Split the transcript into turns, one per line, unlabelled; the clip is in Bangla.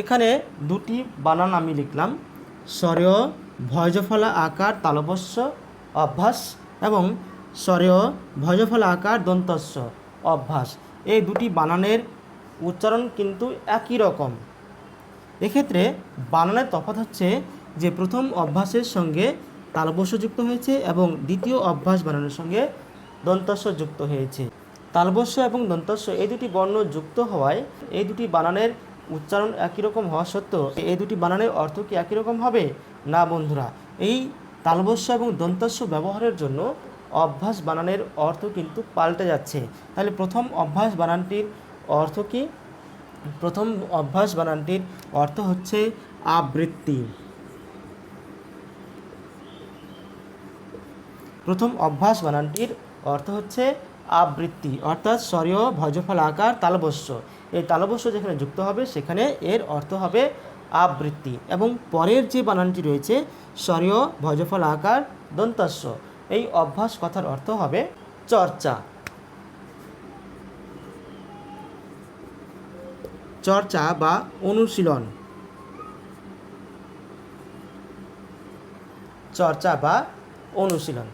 এখানে দুটি বানান আমি লিখলাম। স্বরেয়, ভয়জফলা আকার, তালবস্য, অভ্যাস এবং স্বরেয়, ভয়জফলা আকার, দন্তস্য, অভ্যাস। এই দুটি বানানের উচ্চারণ কিন্তু একই রকম। এক্ষেত্রে বানানের তফাৎ হচ্ছে যে প্রথম অভ্যাসের সঙ্গে তালবস্য যুক্ত হয়েছে এবং দ্বিতীয় অভ্যাস বানানের সঙ্গে দন্তস্য যুক্ত হয়েছে। তালবস্য এবং দন্তস্য এই দুটি বর্ণ যুক্ত হওয়ায় এই দুটি বানানের উচ্চারণ একই রকম হওয়া সত্ত্বেও এই দুটি বানানের অর্থ কি একই রকম হবে? না বন্ধুরা, এই তালবস্য এবং দন্তস্য ব্যবহারের জন্য অভ্যাস বানানের অর্থ কিন্তু পাল্টে যাচ্ছে। তাহলে প্রথম অভ্যাস বানানটির অর্থ কি? প্রথম অভ্যাস বানানটির অর্থ হচ্ছে আবৃত্তি। প্রথম অভ্যাস বানানটির অর্থ হচ্ছে আবৃত্তি, অর্থাৎ স্বরীয় ভজফল আকার তালবস্য। এই তালবস্য যেখানে যুক্ত হবে, সেখানে এর অর্থ হবে আবৃত্তি। এবং পরের যে বানানটি রয়েছে, স্বরীয় ভজফল আকার দন্তাস্য, এই অভ্যাস কথার অর্থ হবে চর্চা। চর্চা বা অনুশীলন। চর্চা বা অনুশীলন।